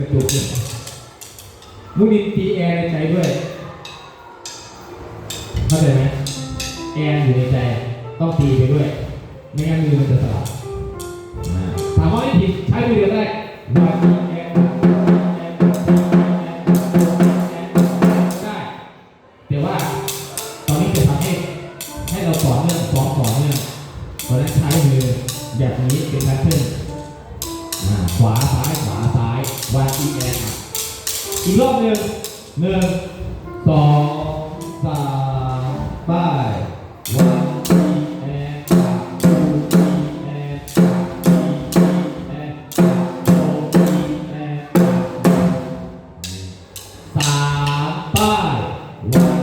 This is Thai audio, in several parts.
กระตุกเลยมุนินตีแอร์ในใจด้วย เข้าใจไหมแอร์อยู่ในใจ ต้องตีไปด้วย ไม่งั้นมือมันจะสลับถามว่าไม่ผิดใช้มือเดียวได้วันนี้แอร์แอร์แอร์ได้แต่ว่าตอนนี้จะทำให้ให้เราต่อเนื่องสองต่อเนื่องเพราะฉะนั้นใช้มือแบบนี้เป็นแพทเทิร์นขวา อีกรอบหนึ่งหนึ่งสองสามไปวันทีแอนทูอีแอนสามอีแอนสี่อีแอนสามไปวัน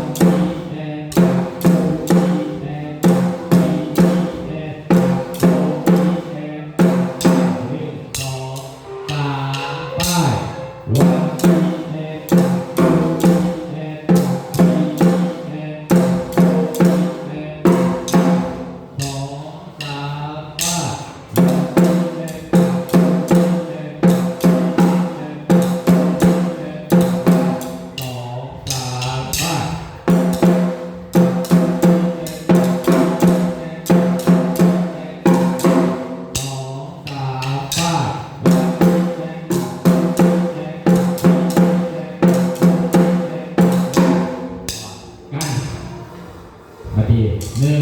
มาดีหนึ่ง